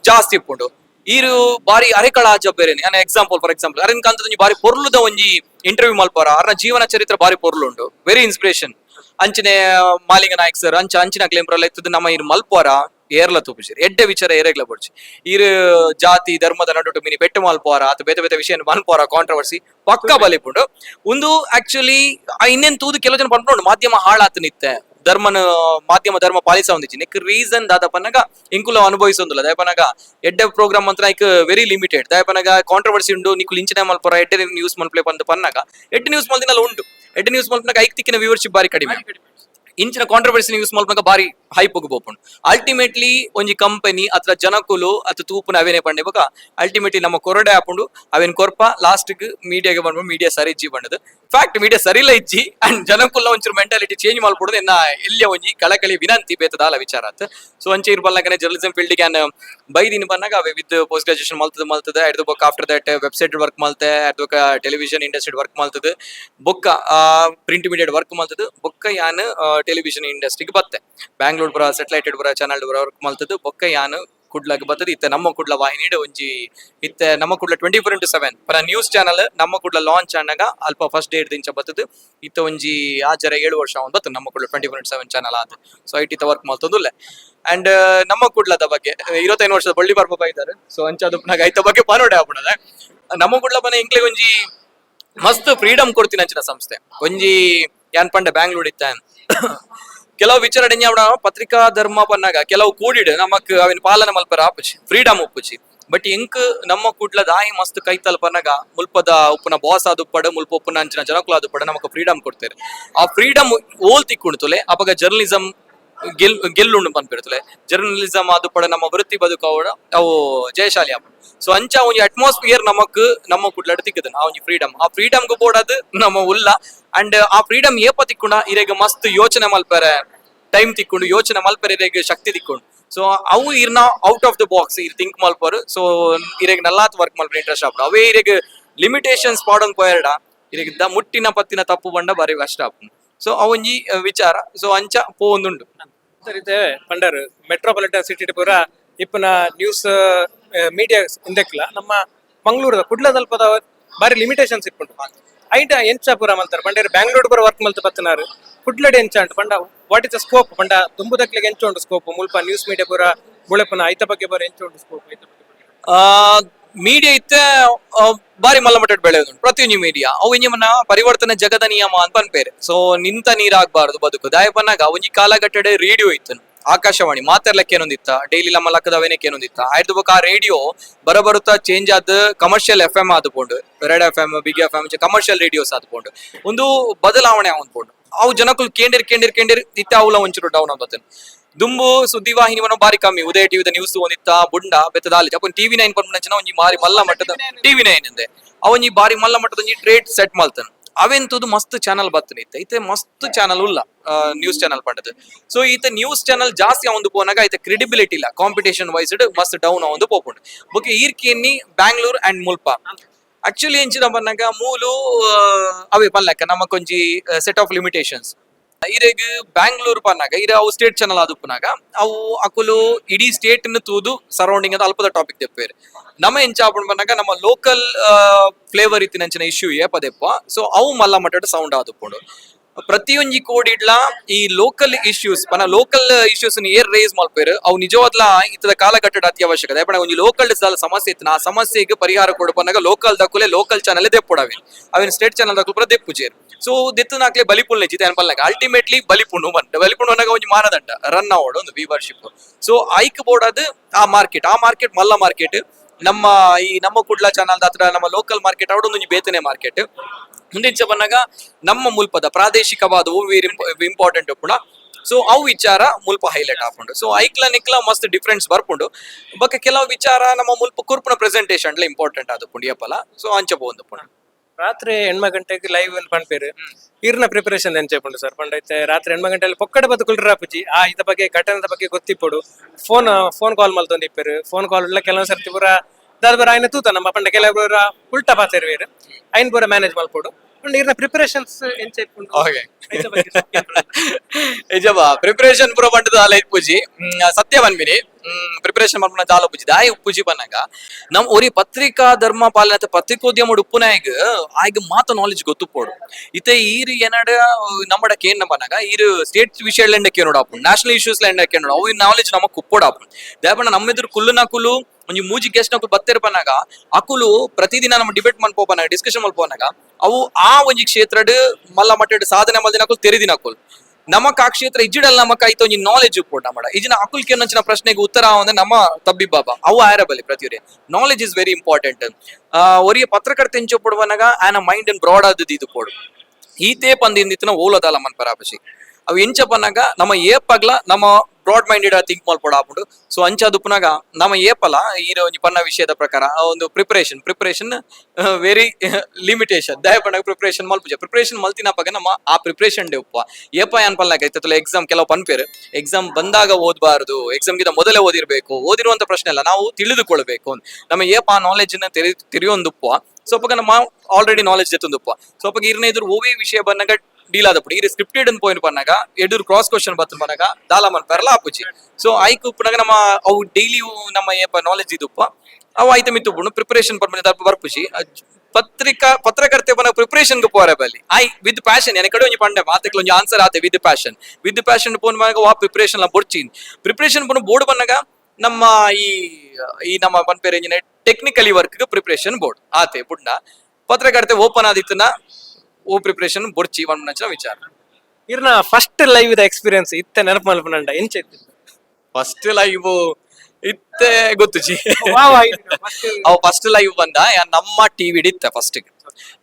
ಜಾಸ್ತಿ ಇಪ್ಪುಂಡು. ಈರು ಬಾರಿ ಅರೆಕಳ ಆಜ ಬೇರೆ ನಾನು ಎಕ್ಸಾಂಪಲ್ ಫಾರ್ ಎಕ್ಸಾಂಪಲ್ ಅರೆನ್ ಕಾಂತದ ಬಾರಿ ಪೊರ್ಲುದ ಒಂಜಿ ಇಂಟರ್ವ್ಯೂ ಮಲ್ಪಾರ. ಅರ್ನ ಜೀವನ ಚರಿತ್ರೆ ಬಾರಿ ಪೊರ್ಲುಂಡು. ವೆರಿ ಇನ್ಸ್ಪಿರೇಷನ್ ಅಂಚನೆ ಮಾಲಿಂಗ ನಾಯಕ್ ಸರ್ ಅಂಚ ಅಂಚಿನ ಕ್ಲೇಮ್ರಲ್ಲ ಇತ್ತದ ನಮ್ಮ ಇರು ಮಲ್ಪಾರ ಏರ್ಲ ತೂಪಿಸಿರಿ. ಎಡ್ಡೆ ವಿಚಾರ ಏರೆಗ್ಲ ಬಡ್ಚಿ ಇರು ಜಾತಿ ಧರ್ಮದ ನಡುಟು ಮಿನಿ ಬೆಟ್ಟ ಮಲ್ಪಾರ ಅಥವಾ ಬೇತೆ ಬೇತೆ ವಿಷಯ ಮಲ್ಪಾರ ಕಾಂಟ್ರವರ್ಸಿ ಪಕ್ಕ ಬಲಿಪುಂಡು. ಒಂದು ಆಕ್ಚುಲಿ ಇನ್ನೇನ್ ತೂದು ಕೆಲವು ಜನ ಪಂಪುಂಡು ಮಾಧ್ಯಮ ಹಾಳಾತ ನಿತ್ತೆ. ಧರ್ಮನ ಮಾಧ್ಯಮ ಧರ್ಮ ಪಾಲಿಸ ಒಂದಿಚ್ಚಿ ನಿಕ್ ರೀಸನ್ ದಾದ ಪನ್ನಗ ಇಂಕುಲ ಅನುಭವಿಸೊಂದುಲ್ಲ ದಯಪನಗ ಎಡ್ಡೆ ಪ್ರೋಗ್ರಾಮ್ ಮಾತ್ರ ಐಕ್ ವೆರಿ ಲಿಮಿಟೆಡ್ ದಯಪನಗ ಕಾಂಟ್ರವರ್ಸಿ ಉಂಡು ನಿಕುಲ್ ಇಂಚಿನ ಮಲ್ಪರ ಎಡ್ಡೆ ನ್ಯೂಸ್ ಮಲ್ಪ್ಲೆ ಬಂದು ಪನ್ನಗ ಎಡ್ಡೆ ನ್ಯೂಸ್ ಮಲ್ದಿನಲ್ಲ ಉಂಟು ಎಡ್ಡೆ ನ್ಯೂಸ್ ಮಲ್ಪನಾಗ ಐಕ್ ತಿಕ್ಕಿನ ವ್ಯೂವರ್ಶಿಪ್ ಬಾರಿ ಕಡಿಮೆ ಇಂಚಿನ ಕಾಂಟ್ರವರ್ಸಿ ನ್ಯೂಸ್ ಮಲ್ಪನಾಗ ಬಾರಿ ಹೈಪ್ ಬೋಪುಂಡು ಅಲ್ಟಿಮೇಟ್ಲಿ ಒಂಜಿ ಕಂಪನಿ ಅತ್ರ ಜನಕುಲು ಅತ್ತ ತೂಪುನ ಅವೇನೇ ಪಂಡೆ, ಬೊಕ ಅಲ್ಟಿಮೇಟ್ಲಿ ನಮ್ಮ ಕೊರಡೆ ಆಪುಂಡು ಅವೇನ್ ಕೊರ್ಪ ಲಾಸ್ಟ್ ಮೀಡಿಯಾಗೆ ಬಂದ್ಬಿಟ್ಟು ಮೀಡಿಯಾ ಸರಿ ಇಜ್ಜಿ ಬಂಡದು ಫ್ಯಾಕ್ಟ್ ಮೀಡಿಯಾ ಸರಿಲ್ಲ ಇಜ್ಜಿ. ಅಂಡ್ ಜನಕುಲ್ಲ ಒಂಚೂರು ಮೆಂಟಾಲಿಟಿ ಚೇಂಜ್ ಮಾಡ್ಕೊಡೋದು ಎನ್ನ ಎಲ್ಲಿಯ ಒಂಜಿ ಕಳಕಳಿ ವಿನಂತಿ ಬೇತದಾಲ ವಿಚಾರ ಅಂತ. ಸೊ ಅಂಚೆ ಇರ್ಬಲ್ಲಾಗನೆ ಜರ್ನಲಿಸಂ ಫೀಲ್ಡ್ ಕ್ಯಾನ್ ಬೈದಿನ ಬಂದಾಗ ಅವೆ ವಿತ್ ಪೋಸ್ಟ್ ಗ್ರಾಜುಯೇಷನ್ ಮಲ್ತದ. ಮಲ್ತದ ಎರಡು ಬೊಕ್ಕ ಆಫ್ಟರ್ ದಟ್ ವೆಬ್ಸೈಟ್ ವರ್ಕ್ ಮಲ್ತೆ. ಎಡ್ದು ಟೆಲಿವಿಷನ್ ಇಂಡಸ್ಟ್ರಿ ವರ್ಕ್ ಮಲ್ತದ. ಬೊಕ್ಕ ಪ್ರಿಂಟ್ ಮೀಡಿಯಾ ವರ್ಕ್ ಮಲ್ತದ. ಬೊಕ್ಕ ಯಾನ್ ಟೆಲಿವಿಷನ್ ಇಂಡಸ್ಟ್ರಿಗೆ ಬತ್ತೆ. ಬ್ಯಾಂಗ್ಳೂರ್ ಬರ ಸೆಟಲೈಟ್ ಬರ ಚಾನಲ್ ಬರ ವರ್ಕ್ ಮಲ್ತದ್ದು ಬೊಕ್ಕ ಯಾನು ಕುಡ್ಲಗ್ ಬರ್ತದೆ. ಇತ್ತ ನಮ್ಮ ಕುಡ್ಲ ವಾಹಿನಿ ಒಂಜಿ ಇತ್ತ ನಮ್ಮ Kudla twenty four into seven ಪರ ನ್ಯೂಸ್ ಚಾನಲ್ ನಮ್ಮ ಕುಡ್ಲ ಲಾಂಚ್ ಆನಾಗ ಅಲ್ಪ ಫಸ್ಟ್ ಡೇಟ್ ದಿಂಚ ಬರ್ತದೆ. ಇತ್ತ ಒಂಜಿ ಆಚಾರ ಏಳು ವರ್ಷ ಒಂದು ಬರ್ತದೆ. ನಮ್ಮ Kudla twenty four into seven channel ಆದ ಸೊ ಐಟಿ ವರ್ಕ್ ಮಾಡ್ತದುಲ್ಲೆ ಅಂಡ್ ನಮ್ಮ ಕುಡ್ಲದ ಬಗ್ಗೆ, ಇರುವತ್ತೈದು ವರ್ಷದ ಬಳ್ಳಿ ಬರ್ಬ ಇದ್ದಾರೆ. ಸೊ ಅಂಚಾದ ಐತ ಬಗ್ಗೆ ಪಾನೋಡೆ ಆಗ್ಬಿಡದೆ ನಮ್ಮ ಕುಡ್ಲ ಬನ ಇಂಕ್ಲೆ ಒಂಜಿ ಮಸ್ತ್ ಫ್ರೀಡಮ್ ಕೊಡ್ತೀನಿ ಅಂಚಿನ ಸಂಸ್ಥೆ. ಒಂಜಿ, ಯಾನ್ ಪಂಡ ಬ್ಯಾಂಗ್ಳೂರ್ ಇತ್ತ. ಕೆಲವು ವಿಚಾರಣೆ ಪತ್ರಿಕಾ ಧರ್ಮ ಪನ್ನಾಗ ಕೆಲವು ಕೂಡಿಡ್ ನಮಕ್ ಅವಿನ ಪಾಲನೆ ಮಲ್ಪರ ಆಪುಜಿ ಫ್ರೀಡಮ್ ಉಪ್ಪುಜಿ ಬಟ್ ಇಂಕ್ ನಮ್ಮ ಕೂಡ್ಲ ದಾಯಿ ಮಸ್ತ್ ಕೈ ತಲುಪನಾಗ ಮುಲ್ಪದ ಉಪ್ಪುನ ಬಾಸ್ ಆದುಪ್ಪಡ ಮುಲ್ಪ ಉಪ್ಪುನ ಅಂಚಿನ ಜನಕುಲ ಆದುಪ್ಪಡ ನಮಕ್ ಫ್ರೀಡಮ್ ಕೊಡ್ತಾರೆ. ಆ ಫ್ರೀಡಮ್ ಓಲ್ ತಿಕ್ಕುಣ್ತುಲೆ ಅಪಗ ಜರ್ನಲಿಸಂ ಗೆಲ್ ಗೆಲ್ಲುಂಡು ಪನ್ಪಿರ್ತಲೆ ಜರ್ನಲಿಸಂ ಅದು ಪಡ ನಮ್ಮ ವೃತ್ತಿ ಬದುಕು ಅವಡ ಅವು ಜಯಶಾಲಿ ಆಪ ಸೊ ಅಂಚ ಒಂಜಿ ಅಟ್ಮಾಸ್ಫಿಯರ್ ನಮಕ್ ನಮ್ಮ ಕುಡ್ಲಡ್ ತಿಕ್ಕದನ್ ಆ ಒಂಜಿ ಫ್ರೀಡಮ್ ಆ ಫ್ರೀಡಮ್ ಗು ಬೋಡದ್ ನಮ್ಮ ಉಲ್ಲ ಅಂಡ್ ಆ ಫ್ರೀಡಮ್ ಏಪ ತಿಕ್ಕುಂಡ ಇರೆಗ್ ಮಸ್ತ್ ಯೋಚನೆ ಮಲ್ಪರೆ ಟೈಮ್ ತಿಕ್ಕೊಂಡು ಯೋಚನೆ ಮಲ್ಪರೆ ಇರೆಗ್ ಶಕ್ತಿ ತಿಕ್ಕೊಂಡು ಸೊ ಅವು ಇರ್ನ ಔಟ್ ಆಫ್ ದ ಬಾಕ್ಸ್ ಇರ್ ಥಿಂಕ್ ಮಲ್ಪರು ಸೊ ಇರೆಗ್ ನಲ್ಲಾತ್ ವರ್ಕ್ ಮಲ್ಪರೆ ಇಂಟ್ರೆಸ್ಟ್ ಆಪುಂಡು ಅವೇ ಇರೆಗ್ ಲಿಮಿಟೇಷನ್ಸ್ ಪಾಡೊಂದು ಪೋಯರ್ಡ ಇರೆಗ್ ದ ಮುಟ್ಟಿನ ಪತ್ತಿನ ತಪ್ಪು ಬಂಡ ಬಾರಿ ಕಷ್ಟ ಆಪುಂಡು ಸೊ ಅವೊಂಜಿ ವಿಚಾರ. ಸೊ ಅಂಚ ಪೋವೊಂದುಂಡು ರೀತಿ ಪಂಡರ್ ಮೆಟ್ರೋಪಾಲಿಟನ್ ಸಿಟಿ ಪೂರ ಇಪ್ಪನ ನ್ಯೂಸ್ ಮೀಡಿಯಾ ಇಂದಕ್ಲ ನಮ್ಮ ಮಂಗಳೂರದ ಕುಡ್ಲ ತಲ್ಪದ ಬಾರಿ ಲಿಮಿಟೇಷನ್ಸ್ ಇಪ್ಪುಂಡು ಐಟ ಎಂಚ ಪೂರ ಮಲ್ತಾರೆ ಪಂಡರ್ ಬ್ಯಾಂಗ್ಳೂರ್ ಪೂರ ವರ್ಕ್ ಮಲ್ತ ಬತ್ತನಾರು. ಕುಡ್ಲಡೆ ಎಂಚ ಅಂಟು ಪಂಡ ವಾಟ್ ಇಸ್ ಅ ಸ್ಕೋಪ್ ಪಂಡ ತುಂಬುದಕ್ಲಿಗೆ ಎಂಚ ಉಂಟು ಸ್ಕೋಪ್ ಮುಲ್ಪ ನ್ಯೂಸ್ ಮೀಡಿಯಾ ಪೂರ ಬುಳೆಪನ ಐತ ಬಗ್ಗೆ ಬರ ಎಂಚ ಉಂಟು ಸ್ಕೋಪ್ ಮೀಡಿಯಾ ಇತ್ತೆ ಬಾರಿ ಮಲ್ಲ ಬೆಳೆಯೋದು ನ್ಯೂ ಮೀಡಿಯಾ ಅವು ನಿಮ್ಮ ಪರಿವರ್ತನೆ ಜಗದ ನಿಯಮ ಅಂತ ಅನ್ಪೇರೆ ಸೊ ನಿಂತ ನೀರಾಗಬಾರ್ದು ಬದುಕು. ದಾಯಪನ್ನಾಗ ಅವನಿ ಕಾಲಘಟ್ಟಡೆ ರೇಡಿಯೋ ಇತ್ತು. ಆಕಾಶವಾಣಿ ಮಾತಾಡ್ಲಕ್ಕೆ ಏನೊಂದಿತ್ತ? ಡೈಲಿ ನಮ್ಮ ಲಕ್ಕದವೇನಕ್ಕೆ ಏನೊಂದಿತ್ತ ಆಯ್ತು ಬೊಕ ಆ ರೇಡಿಯೋ ಬರಬರುತ್ತಾ ಚೇಂಜ್ ಆದ commercial F M ಆದ್ಕೊಂಡು red F M big F M commercial radios ಆದ್ಕೊಂಡು ಒಂದು ಬದಲಾವಣೆ ಅಂದ್ಕೊಂಡು ಅವು ಜನಕ್ಕೂ ಕೇಂದಿರ್ ಕೇಂದಿರ್ ಕೇಂದಿರ್ ಇತ್ತ ಅವಲ ಒಂಚೂರು ಡೌನ್ ಆಗುತ್ತೆ ದುಂಬು ಸುದ್ದಿವಾಹಿನಿವನ್ನ ಬಾರಿ ಕಮ್ಮಿ. ಉದಯ ಟಿವಿದ ನ್ಯೂಸ್ ಒಂದಿತ್ತ, ಬುಂಡ, ಬೆತ್ತದಾಲಿ. ಅಪ್ಪ ಟಿವಿ ನೈನ್ ಪಂಪನಂಚಿನ ಒಂಜಿ ಬಾರಿ ಮಲ್ಲ ಮಟ್ಟದ ಟಿವಿ ನೈನ್ ಎಂದೆ ಅವನ್ ಈ ಬಾರಿ ಮಲ್ಲ ಮಟ್ಟದ ಟ್ರೇಡ್ ಸೆಟ್ ಮಲ್ತನ್ ಅವೆಂತದು ಮಸ್ತ್ ಚಾನಲ್ ಬರ್ತನೆ ಇತ್ತೆ ಐತೆ ಮಸ್ತ್ ಚಾನಲ್ ಉಲ್ಲ ನ್ಯೂಸ್ ಚಾನಲ್ ಪಂಡದು ಸೊ ಈತ ನ್ಯೂಸ್ ಚಾನಲ್ ಜಾಸ್ತಿ ಅವಂದು ಪೋನಾಗ ಐತೆ ಕ್ರೆಡಿಬಿಲಿಟಿ ಇಲ್ಲ. ಕಾಂಪಿಟೇಷನ್ ವೈಸ್ ಮಸ್ತ್ ಡೌನ್ ಅವಂದು ಪೋಪುಂಡು ಬೊಕ ಈರ್ಕಿಯನ್ನಿ ಬ್ಯಾಂಗ್ಳೂರ್ ಅಂಡ್ ಮುಲ್ಪ ಆಕ್ಚುಲಿ ಎಂಚಿನ ಬನ್ನಾಗ ಮೂಲು ಅವೇ ಪಲ್ಲಕ್ಕ ನಮಕೊಂಜಿ ಸೆಟ್ ಆಫ್ ಲಿಮಿಟೇಷನ್ಸ್ ಇರೆಗ್ ಬ್ಯಾಂಗ್ಳೂರ್ ಪನ್ನಾಗ ಇರ ಅವು ಸ್ಟೇಟ್ ಚಾನಲ್ ಆದುಪ್ಪನಾಗ ಅವು ಅಕುಲು ಇಡೀ ಸ್ಟೇಟ್ ತೂದು ಸರೌಂಡಿಂಗ್ ಅದ ಅಲ್ಪದ ಟಾಪಿಕ್ ತೆಪ್ಪೇರು ನಮ್ಮ ಎಂಚ ಆಪುಂಡ್ ಬಂದಾಗ ನಮ್ಮ ಲೋಕಲ್ ಫ್ಲೇವರ್ ಇತ್ತಿನ ಅಂಚಿನ ಇಶ್ಯೂ ಏಪದೆಪ್ಪ ಸೊ ಅವು ಮಲ್ಲ ಮಟ್ಟ ಸೌಂಡ್ ಆದುಪ್ಪುಂಡು ಪ್ರತಿಯೊಂಜಿ ಕೋಡಿಡ್ಲ ಈ ಲೋಕಲ್ ಇಶ್ಯೂಸ್ ಪನ ಲೋಕಲ್ ಇಶ್ಯೂಸ್ ಏರ್ ರೇಸ್ ಮಾಡ್ಪೇರು ಅವು ನಿಜವಾದ್ಲ ಇತ್ತದ ಕಾಲಘಟ್ಟದ ಅತ್ಯವಶ್ಯಕತೆ ಯಾಕಂದ್ರೆ ಒಂದು ಲೋಕಲ್ ಸಮಸ್ಯೆ ಇತ್ತು ಆ ಸಮಸ್ಯೆಗೆ ಪರಿಹಾರ ಕೊಡಪನಾಗ ಲೋಕಲ್ ದಕ್ಕುಲೆ ಲೋಕಲ್ ಚಾನಲ್ ದೆಪ್ಪುಡವೆ ಅವಿನ ಸ್ಟೇಟ್ ಚಾನಲ್ ದಕ್ಕುಲ ಪುರ ಸೊ ನಾಕ್ಲೆ ಬಲಿಪುಲ್ ನೆಚ್ಚಿದೆ ಅನ್ಪಲ್ನಾಗ ಅಲ್ಟಿಮೇಟ್ಲಿ ಬಲಿಪುಣ್ಣು ಒಂದು ಬಲಿಪುಣ್ಣು ಅನ್ನೋ ಒಂದು ಮಾನದಂಡ, ರನ್ ಅವಾರ್ಡ್ ಒಂದು ವಿವರ್ಶಿಪ್ ಸೊ ಐಕ್ ಬೋರ್ಡ್ ಅದು ಆ ಮಾರ್ಕೆಟ್ ಆ ಮಾರ್ಕೆಟ್ ಮಲ್ಲ ಮಾರ್ಕೆಟ್ ನಮ್ಮ ಈ ನಮ್ಮ ಕುಡ್ಲ ಚಾನಲ್ ಹತ್ರ ನಮ್ಮ ಲೋಕಲ್ ಮಾರ್ಕೆಟ್ ಅವಡು ಒಂದು ಬೇತನೆ ಮಾರ್ಕೆಟ್ ಮುಂದಿನ ಬಂದಾಗ ನಮ್ಮ ಮುಲ್ಪದ ಪ್ರಾದೇಶಿಕವಾದವು ಇಂಪಾರ್ಟೆಂಟ್ ಕೂಡ ಸೊ ಅವು ವಿಚಾರ ಮುಲ್ಪ ಹೈಲೈಟ್ ಹಾಕೊಂಡು. ಸೊ ಐಕ್ಲ ನಿಕ್ಲ ಮಸ್ತ್ ಡಿಫ್ರೆನ್ಸ್ ಬರ್ಪುಂಡು. ಬಕ್ಕ ಕೆಲವು ವಿಚಾರ ನಮ್ಮ ಮುಲ್ಪ ಕುರ್ಪುನ ಪ್ರೆಸೆಂಟೇಷನ್ ಇಂಪಾರ್ಟೆಂಟ್ ಆದ ಯಪ್ಪಲ ಸೊ ಅಂಚಬಹುದು ఎనిమిది ರಾತ್ರಿ లైవ్ ಗಂಟೆಗೆ ಲೈವ್ ಪಂಡ್ಪೇರು ಇರ್ನ ಪ್ರಿಪರೇಷನ್ చెప్పండి ಸರ್ ಪಂಡೈತೆ ರಾತ್ರಿ ಎಣ್ಮ ಗಂಟೆಯಲ್ಲಿ ಪೊಕ್ಕಡೆ ಬದುಕುಲ್ರ ಅಪ್ಪುಜಿ. ಆ ಇದ ಬಗ್ಗೆ ಘಟನೆದ ಬಗ್ಗೆ ಗೊತ್ತಿಪ್ಪಡು. ಫೋನ್ ಫೋನ್ ಕಾಲ್ ಮಲ್ತೊಂದಿಪ್ಪೇರು ಫೋನ್ ಕಾಲ್ ಉಳ್ಳ ಕೆಲವೊಂದು ಸರ್ತಿ ಪೂರ ದಾದ ಬರ ಆಯ್ನ ತೂತ ನಮ್ಮ ಪಂಡ ಕೆಲವರು ಉಲ್ಟಾ ಪಾತೆರ್ವೇರು ಐನ್ ಪೂರ ಮ್ಯಾನೇಜ್ ಮಲ್ಪಡು ಅಂಡ್ ಇರ್ನ ಪ್ರಿಪರೇಷನ್ಸ್ ಓಕೆ ಸ್ವಲ್ಪ ಕೇಳ್ಪಡು. ನಿಜವ ಪ್ರಿಪರೇಷನ್ ಪೂರ ಅಲ್ಲ ಪೂಜಿ. ಸತ್ಯ ಪ್ರಿಪರೇಷನ್ ಮಾಡ್ಕೊಂಡ ಜಾಲ ಉಪ್ಪುಜಿ ಉಪ್ಪು ಉಪ್ಪುಜಿ ಬನ್ನಾಗ ನಮ್ ಒರಿ ಪತ್ರಿಕಾ ಧರ್ಮ ಪಾಲನೆ ಅಥವಾ ಪತ್ರಿಕೋದ್ಯಮ ಉಪ್ಪುನಾಯಗ ಆಗ ಮಾತ ನಾಲೆಜ್ ಗೊತ್ತುಪೋಡು ಇತ್ತೆ ಈರು ಏನಾಡ ನಮ್ಮಡ ಕೇನ್ ಬನ್ನಾಗ ಈರು ಸ್ಟೇಟ್ ವಿಷಯ ಎಂಡಕ್ಕೆ ನೋಡ ಆಪುಂಡು. ನ್ಯಾಷನಲ್ ಇಶ್ಯೂಸ್ ಲೆಂಡ ನೋಡ. ಅವು ನಾಲೆಜ್ ನಮಕ್ ಕುಪ್ಪೋಡ ಆಪುಂಡು. ನಮ್ಮ ಎದುರು ಕುಲ್ಲುನ ಕುಲು ಒಂಜಿ ಮೂಜಿ ಗೆಸ್ಟ್ ನಕುಲು ಬತ್ತೇರ್ ಪನ್ನಾಗ ಅಕುಲು ಪ್ರತಿದಿನ ನಮ್ಮ ಡಿಬೇಟ್ ಮನ್ಪೋಪನಾಗ ಡಿಸ್ಕಷನ್ ಮಲ್ಪೋನಾಗ ಅವು ಆ ಒಂಜಿ ಕ್ಷೇತ್ರಡ್ ಮಲ್ಲ ಮಟ್ಟಡ್ ಸಾಧನೆ ಮಲ್ದಿನ ಅಕುಲು ನಮಕ್ ಆ ಕ್ಷೇತ್ರ ಇಜ್ಜಿಡಲ್ ನಮಕ ಐತ ಒಂಜಿ ನಾಲೆಜ್ ಪೋಟ ಮಾಡ. ಇಜಿನ ಅಕುಲ್ ಕೆನ್ನಂಚಿನ ಪ್ರಶ್ನೆಗೆ ಉತ್ತರ ಅಂದ್ರೆ ನಮ್ಮ ತಬ್ಬಿ ಬಾಬಾ ಅವು ಆಯರಬಲಿ ಪ್ರತಿಯೊರೆ. ನಾಲೆಜ್ ಇಸ್ ವೆರಿ ಇಂಪಾರ್ಟೆಂಟ್ ಒರಿಯ ಪತ್ರಕರ್ತೆ ಎಂಚು ಪಡುವನಾಗ ಆನ ಮೈಂಡ್ ಅನ್ ಬ್ರಾಡ್ ಆದದ್ದು ಇದು ಕೊಡು ಈತೆ ಪಂದಿಂದಿತ್ತಿನ ಓಲದಲ್ಲ ಮನ್ ಪರಾಪಸಿ ಅವು ಎಂಚ ಬಂದಾಗ ನಮ್ಮ ಏಪಗ್ಲ ನಮ್ಮ ಬ್ರಾಡ್ ಮೈಂಡೆಡ್ ಥಿಂಕ್ ಮಾಡ್ಬೋದು ಆಗ್ಬಿಟ್ಟು ಸೊ ಅಂಚಾದುಪ್ಪನಾಗ ನಮ್ಮ ಏಪಲ್ಲ ಒಂಜಿ ಪನ್ನ ವಿಷಯದ ಪ್ರಕಾರ ಒಂದು ಪ್ರಿಪರೇಷನ್ ಪ್ರಿಪರೇಷನ್ ವೆರಿ ಲಿಮಿಟೇಷನ್ ದಯ ಪಂಡಾಗ ಪ್ರಿಪರೇಷನ್ ಮಲ್ಪುಜ. ಪ್ರಿಪರೇಷನ್ ಮಲ್ತಿನಪ್ಪಾಗ ನಮ್ಮ ಆ ಪ್ರಿಪರೇಷನ್ ಡೇ ಉಪ್ಪ. ಏಪ ಏನ್ ಪಲ್ಲಾಗ ಐತಲ್ಲ ಎಕ್ಸಾಮ್ ಕೆಲವು ಪನ್ಪೇರು. ಎಕ್ಸಾಮ್ ಬಂದಾಗ ಓದಬಾರದು. ಎಕ್ಸಾಮ್ ಗಿಂತ ಮೊದಲೇ ಓದಿರ್ಬೇಕು. ಓದಿರುವಂತ ಪ್ರಶ್ನೆ ಅಲ್ಲ ನಾವು ತಿಳಿದುಕೊಳ್ಬೇಕು. ನಮ್ಮ ಏಪ ಆ ನಾಲೆಜ್ನ ತೆರಿ ತಿರಿಯೊಂದುಪ್ಪ. ಸ್ವಲ್ಪ ನಮ್ಮ ಆಲ್ರೆಡಿ ನಾಲೆಜ್ ಎತ್ತೊಂದುಪ್ಪ ಸ್ವಲ್ಪ ಇರ್ನೇ ಇದ್ರ ಓವೇ ವಿಷಯ ಬಂದಾಗ ಡೀಲ್ ஆத படி ಸ್ಕ್ರಿಪ್ಟೆಡ್ ಅಂತ ಪಾಯಿಂಟ್ ಬಂದಾಗ எடூர் ಕ್ರಾಸ್ ಕ್ವಶನ್ ಬತ್ತು ಬಂದಾಗ ದಾಲ ಮನ್ ಪೆರಲ ಆಪುಜಿ. ಸೊ ಐಕು ಉಪ್ಪನಾಗ ನಮ್ಮ, ಅವು ಡೈಲಿ ನಮ್ಮ ಏಪ ನಾಲೆಜ್ ಇದುಪ್ಪ ಅವು ಐತೆ ಮಿತ್ತು ಬುಣ್ಣು ಪ್ರಿಪರೇಷನ್ ಪರ್ಮನೆ ಬರ್ಪುಚಿ ಬರ್ಪುಜಿ. ಪತ್ರಿಕಾ, ಪತ್ರಕರ್ತೆ ಬನ ಪ್ರಿಪರೇಷನ್ಗೆ ಪೋರೆ ಬಲ್ಲಿ. ಐ ವಿತ್ ಪ್ಯಾಷನ್ ಎನ್ ಕಡೆ ಒಂಜಿ ಪಂಡೆ ಮಾತಕ್ಕೆ ಒಂಜಿ ಆನ್ಸರ್ ಆತೆ with passion with passion phone ಬಂದಾಗ, ವಾ ಪ್ರಿಪರೇಷನ್ ಲ ಬೊಡ್ಚಿನ್. ಪ್ರಿಪರೇಷನ್ ಪೋನ್ ಬೋರ್ಡ್ ಬನ್ನಗ ನಮ್ಮ ಈ ಈ ನಮ್ಮ ಪನ್ಪೇರ್ ಎಂಜಿನ ಟೆಕ್ನಿಕಲಿ ವರ್ಕ್ ಪ್ರಿಪರೇಷನ್ ಬೋರ್ಡ್. ಆತೆ, ಬುಡ್ನ. ಪತ್ರಕರ್ತೆ ಓಪನ್ ಆದಿತ್ತನ್ನ ಓ ಪ್ರಿಪರೇಷನ್ ಬೊರ್ಚಿ ಒಂದು ನಚ್ಚಿನ ವಿಚಾರ. ಇರ್ನ ಫಸ್ಟ್ ಲೈವ್ ದ ಎಕ್ಸ್ಪೀರಿಯನ್ಸ್ ಇತ್ತೆ ನೆನಪು ಮಲ್ಪನಂಡ ಎಂಚ ಇತ್ತು ಫಸ್ಟ್ ಲೈವ್ ಇತ್ತೆ ಗೊತ್ತು ಜಿ. ಅವ ಫಸ್ಟ್ ಲೈವ್ ಬಂದ ನಮ್ಮ ಟಿವಿ ಇಡಿತ್ತೆ ಫಸ್ಟ್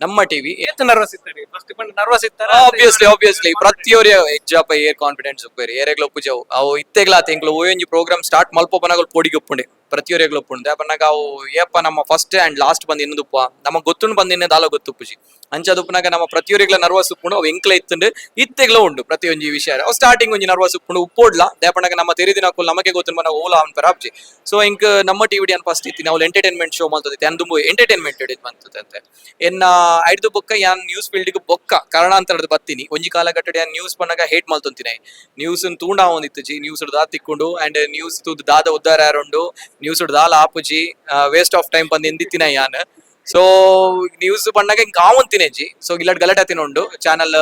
ನಮ್ಮ ಟಿವಿ ನರ್ವಸ್ ಇತ್ತಾರೆ ಫಸ್ಟ್ ಪಂಡ ನರ್ವಸ್ ಇತ್ತಾರ ಆಬ್ವಿಯಸ್ಲಿ ಆಬ್ವಿಯಸ್ಲಿ ಪ್ರತಿಯೊರಿ ಎಜ್ಜಾಪ ಏರ್ ಕಾನ್ಫಿಡೆನ್ಸ್ ಉಪ್ಪೇರಿ ಏರೆಗ್ಲ ಉಪ್ಪುಜವು ಅವು. ಇತ್ತೆಗ್ಲ ತಿಂಗಳು ಓಯೊಂಜಿ ಪ್ರೋಗ್ರಾಮ್ ಸ್ಟಾರ್ಟ್ ಮಲ್ಪ ಪನಗಲ್ ಪೋಡಿಗೆ ಉಪ್ಪುಂಡೆ ಪ್ರತಿಯೊರಿಗ್ಲ ಉಪ್ಪುಂಡೆ ಅಪ್ಪನಾಗ ಅವು ಏಪ ನಮ್ಮ ಫಸ್ಟ್ ಅಂಡ್ ಲಾಸ್ಟ್ ಬಂದ್ ಇನ್ನುದುಪ್ಪ ನಮಗೆ ಗೊತ್ತುಂಡು ಬಂದಿನ್ನೆ ದಾಲ ಗೊತ್ತುಪ್ಪುಜಿ ಅಂಚದುಪ್ಪನಾಗ ನಮ್ಮ ಪ್ರತಿಯೊರಿಗ್ಲ ನರ್ವಸ್ ಉಪ್ಪುಂಡು, ಅವು ಎಂಕ್ಲ ಇತ್ತುಂಡು, ಇತ್ತೆಗ್ಲ ಉಂಡು ಪ್ರತಿಯೊಂಜಿ ವಿಷಯ. ಅವು ಸ್ಟಾರ್ಟಿಂಗ್ ಒಂಜಿ ನರ್ವಸ್ ಉಪ್ಪುಂಡು ಉಪ್ಪೋಡ್ಲ ದೇಪನಾಗ ನಮ್ಮ ತೆರಿದಿನ ಕುಲ್ ನಮಗೆ ಗೊತ್ತಿನ ಮನ ಓಲಾ ಅವನ್ ಪರಾಬ್ಜಿ. ಸೊ ಇಂಕ್ ನಮ್ಮ ಟಿವಿ ಅನ್ ಫಸ್ಟ್ ಇತ್ತಿ, ನಾವು ಎಂಟರ್ಟೈನ್ಮೆಂಟ್ ಶೋ ಮಾಡ್ತದೆ ಅಂದು ಎಂಟರ್ಟೈನ್ಮೆಂಟ್ ಹಿಡಿದ್ ಬಂತದಂತೆ ಎನ್ನ ಐದು ಬೊಕ್ಕ, ಯಾನ್ ನ್ಯೂಸ್ ಫೀಲ್ಡ್ ಬೊಕ್ಕ, ಕಾರಣಾಂತರದ ಬತ್ತೀನಿ. ಒಂಜಿ ಕಟ್ಟಡಿ ಯಾನ್ ನ್ಯೂಸ್ ಪನ್ನಗ ಹೇಟ್ ಮಾಡ್ತಿನಿ ನ್ಯೂಸ್ ತೂಂಡ ಒಂದಿತ್ತು ಜಿ. ನ್ಯೂಸ್ ದಾದ ತಿಕ್ಕೊಂಡು ಅಂಡ್ ನ್ಯೂಸ್ ದಾದ ಉದ್ದಾರ ನ್ಯೂಸ್ ದಾಲ ಆಪುಜಿ ವೇಸ್ಟ್ ಆಫ್ ಟೈಮ್ ಬಂದು ಎಂದಿತ್ತಿನ ಯಾನ್. ಸೊ ನ್ಯೂಸ್ ಬಂದಾಗ ಹಿಂಗ್ ಕಾವನ್ ಜಿ ಸೊ ಗಲಾಟ ಗಲಾಟೆ ತಿನ್ನೊಂಡು ಚಾನಲ್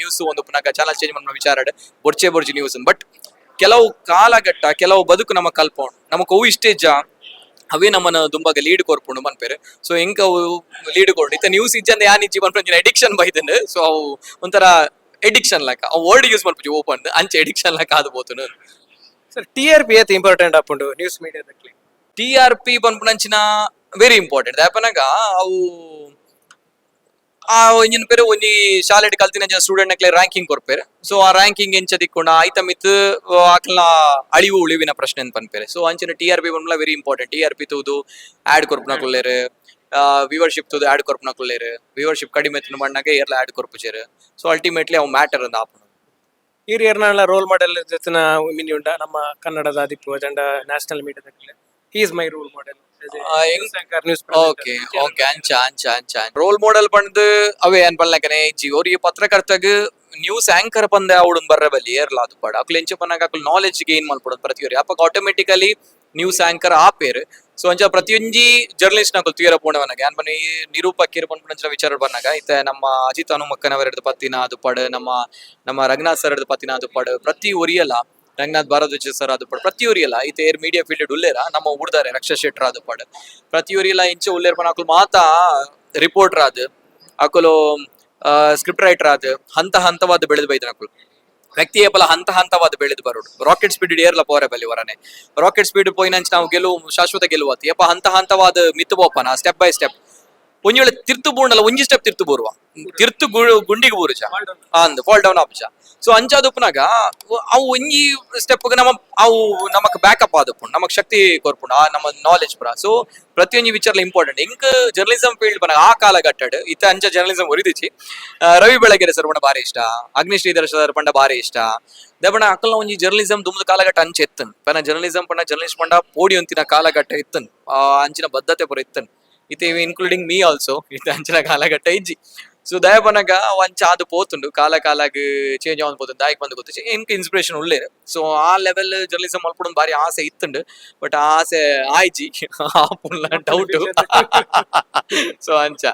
ನ್ಯೂಸ್ ಒಂದು ಪುನಃ ಚಾನಲ್ ಚೇಂಜ್ ಮಾಡಿ ವಿಚಾರ ಬೊರ್ಚೆ ಬೊರ್ಜಿ ನ್ಯೂಸ್ ಬಟ್ ಕೆಲವು ಕಾಲಘಟ್ಟ ಕೆಲವು ಬದುಕು ನಮ್ಮ ಕಲ್ಪೋಣ ನಮಕ್ ಅವು ಇಷ್ಟೇಜ ಅವೇ ನಮ್ಮನ್ನ ದುಂಬಾಗ ಲೀಡ್ ಕೊರ್ಪುಂಡು ಮನ್ಪೇರು. ಸೊ ಹೆಂಗ್ ಅವು ಲೀಡ್ ಕೊಡು ಇತ್ತ ನ್ಯೂಸ್ ಇಜ್ಜಂದ ಯಾನ್ ಇಜ್ಜಿ ಮನ್ಪಂಜಿನ ಅಡಿಕ್ಷನ್ ಬೈದನ್. ಸೊ ಅವು ಒಂಥರ ಎಡಿಕ್ಷನ್ ಲೆಕ್ಕ ಆ ವರ್ಡ್ ಯೂಸ್ ಮಾಡ್ಪುಜಿ ಓಪನ್ ಅಂಚೆ ಎಡಿಕ್ಷನ್ ಲೆಕ್ಕ ಆದು ಬೋತನು ಸರ್ ಟಿ ಆರ್ ಪಿ ಏತ್ ಇಂಪಾರ್ಟೆಂಟ್ ಆಪುಂಡು ನ್ಯೂಸ್ ಮೀಡಿಯಾದಲ್ಲಿ T R P very important ದಾಪನಾಗ ಅವು, ಆ, ಇಂಜಿನ ಪೇರು ಒಂಜಿ ಶಾಲೆ ಕಲ್ತಿನ ಸ್ಟೂಡೆಂಟ್ ನಕ್ಲೆ ರ್ಯಾಂಕಿಂಗ್ ಕೊರ್ಪೇರು. ಸೊ ಆ ರ್ಯಾಂಕಿಂಗ್ ಎಂಚ ದಿಕ್ಕೊಂಡ ಐತ ಮಿತ್ ಆಕಲ್ನ ಅಳಿವು ಉಳಿವಿನ ಪ್ರಶ್ನೆ ಅಂತ ಪನ್ಪೇರೆ. ಸೊ ಅಂಚಿನ T R P ಬಂದ್ಲ very important T R P ತೂದು ಆಡ್ ಕೊರ್ಪುನ ಕೊಲ್ಲೇರು ವಿವರ್ಶಿಪ್ ತೂದು ಆಡ್ ಕೊರ್ಪುನ ಕೊಲ್ಲೇರು ವಿವರ್ಶಿಪ್ ಕಡಿಮೆ ಎತ್ತಿನ ಬಣ್ಣಗೆ ಏರ್ಲ ಆಡ್ ಕೊರ್ಪುಚೇರು ಸೊ ಅಲ್ಟಿಮೇಟ್ಲಿ ಅವು ಮ್ಯಾಟರ್ ಅಂದ ಆಪುನ ಹಿರಿಯರ್ನ ರೋಲ್ ಮಾಡೆಲ್ ಜೊತೆನ ಮಿನಿ ಉಂಡ ನಮ್ಮ ಕನ್ನಡದ ದಿಪ್ಪು ಜಂಡ national ಮೀಡಿಯಾದಕ್ಲೆ he is my role model ಆ, ಹೆಂಗ್- ಓಕೆ ಓಕೆ ಅಂಚ ಅಂಚ ಅಂಚ ರೋಲ್ ಮಾಡಲ್ ಬಂದು ಅವೇ ಏನ್ ಪನ್ಲಕನೆ ಇಜ್ಜಿ ಅವ್ರಿಗೆ ಪತ್ರಕರ್ತಗ ನ್ಯೂಸ್ ಆಂಕರ್ ಪಂದೆ ಅವಡನ್ ಬರ್ರ ಬಲ್ಲಿ ಏರ್ಲ ಅದು ಪಡ. ಅಕ್ಲು ಎಂಚ ಪನ್ನಾಗ ಅಕ್ಲು ನಾಲೆಜ್ ಗೇನ್ ಮಲ್ಪಡೋದು ಪ್ರತಿಯೊರಿ ಅಪ್ಪ ಆಟೋಮೆಟಿಕಲಿ ನ್ಯೂಸ್ ಆಂಕರ್ ಆಪೇರ್. ಸೊ ಅಂಚ ಪ್ರತಿಯೊಂಜಿ ಜರ್ನಲಿಸ್ಟ್ ನಕಲ್ ತೀರ ಪೋಣವನಾಗ ಏನ್ ಬನ್ನಿ ನಿರೂಪಕಿರ್ ಪಂಪಣಂಚ ವಿಚಾರ ಬಂದಾಗ ಇತ್ತ ನಮ್ಮ ಅಜಿತ್ ಹನುಮಕ್ಕನವರದ್ದು ಪತ್ತಿನ ಅದು ಪಡ ನಮ್ಮ ನಮ್ಮ ರಘುನಾಥ್ ಸರ್ ಪತ್ತಿನ ಅದು ಪಡ ಪ್ರತಿ ಒರಿಯಲ್ಲ. ರಂಗನಾಥ್ ಭಾರದ್ವಾಜ ಸರ್ ಅದು ಪಡ್. ಪ್ರತಿಯೂರಿ ಒರಿಯಲ್ಲ ಐತೆ ಏರ್ ಮೀಡಿಯಾ ಫೀಲ್ಡ್ ಉಲ್ಲೇರ ನಮ್ಮ ಉಡ್ದಾರೆ ರಕ್ಷಾ ಶೆಟ್ರ ಅದು ಪಡ. ಪ್ರತಿಯೂರಿ ಒರಿಯಲ್ಲ ಇಂಚೆ ಉಲ್ಲೇರ್ ಅಕುಲು ಮಾತಾ ರಿಪೋರ್ಟರ್ ಆದ್. ಅಕುಲು ಸ್ಕ್ರಿಪ್ಟ್ ರೈಟರ್ ಆದ್. ಹಂತ ಹಂತವಾದ ಬೆಳೆದು ಬೈದ ಅಕುಲು. ವ್ಯಕ್ತಿಯ ಬಲ ಹಂತ ಹಂತವಾದ ಬೆಳೆದು ಬರೋಡು. ರಾಕೆಟ್ ಸ್ಪೀಡ್ ಏರ್ಲ ಪೋರೆ ಬಲ್ಲಿ ವರನೆ. ರಾಕೆಟ್ ಸ್ಪೀಡ್ ಪೋಯಿನಂಚ ನಾವು ಗೆಲುವು ಶಾಶ್ವತ ಗೆಲುವುತ ಯಪ್ಪ ಹಂತ ಹಂತವಾದ ಮಿತ್ತು ಬೋಪನ ಸ್ಟೆಪ್ ಬೈ ಸ್ಟೆಪ್ ಒಂಜಿ ವೇಳೆ ತಿರ್ತು ಬೂಂಡಲ್ಲ ಒಂಜಿ ಸ್ಟೆಪ್ ತಿರ್ತು ಬೂರುವ. ತಿರ್ತು ಗುಂಡಿಗೆ ಬೂರುಚ ಅಂದ್ ಫಾಲ್ ಡೌನ್ ಆಪ್ಚ ಸೊ ಅಂಚಾದುಪ್ಪನಾಗ ಅವು ಒಂಜಿ ಸ್ಟೆಪ್ ನಮ್ಮ ಅವು ನಮಕ್ ಬ್ಯಾಕಪ್ ಆದಪ್ಪುಂಡು ನಮಕ್ ಶಕ್ತಿ ಕೊರ್ಪುಂಡು ಆ ನಮ್ಮ ನಾಲೆಜ್ ಪುರ. ಸೊ ಪ್ರತಿಯೊಂಜಿ ವಿಚಾರ ಇಂಪಾರ್ಟೆಂಟ್ ಇಂಕ್ ಜರ್ನಲಿಸಂ ಫೀಲ್ಡ್ ಬನ ಆ ಕಾಲ ಕಾಲಘಟ್ಟಡ್ ಇತ್ತ ಅಂಚ ಜರ್ನಲಿಸಂ ಒರಿದಿಚ್ಚಿ ಆ, ರವಿ ಬೆಳಗೆರೆ ಸರ್ ಪಂಡ ಬಾರಿ ಇಷ್ಟ ಅಗ್ನಿ ಶ್ರೀಧರ ಸರ್ ಪಂಡ ಬಾರಿ ಇಷ್ಟ. ದೆಬಣ ಅಕಲ್ನ ಒಂಜಿ ಜರ್ನಲಿಸಂ ದುಮ್ದ ಕಾಲಘಟ್ಟ ಅಂಚೆ ಎತ್ತನ್ ಪನ ಜರ್ನಲಿಸಂ ಪಂಡ ಜರ್ನಲಿಸ್ಟ್ ಪಂಡ ಪೋಡಿ ಒಂತಿನ ಕಾಲಘಟ್ಟ ಇತ್ತನ್ ಆ ಅಂಚಿನ ಬದ್ಧತೆ ಪುರ ಇತ್ತನ್ ಇತ್ತೆ ಇನ್ಕ್ಲೂಡಿಂಗ್ ಮೀ ಆಲ್ಸೋ ಇತ್ತೆ ಅಂಚಿನ ಕಾಲಘಟ್ಟ ಇಜ್ಜಿ. ಸೊ ದಯಪನಗ ಒಂಚ ಅದು ಪೋತುಂಡು ಕಾಲ ಕಾಲಾಗ ಚೇಂಜ್ ಆನ್ ಪೋತು ದಾಯಕ್ ಬಂದು ಗೊತ್ತು ಇಂಕ್ ಇನ್ಸ್ಪಿರೇಷನ್ ಉಳ್ಳೇರು ಸೊ ಆ ಲೆವೆಲ್ ಜರ್ನಲಿಸಂ ಮಲ್ಪುಡು ಬಾರಿ ಆಸೆ ಇತ್ತುಂಡು. ಬಟ್ ಆ ಆಸೆ ಆಯ್ಜಿ. ಆಪುಲ್ಲ ಡೌಟ್ ಸೊ ಅಂಚ.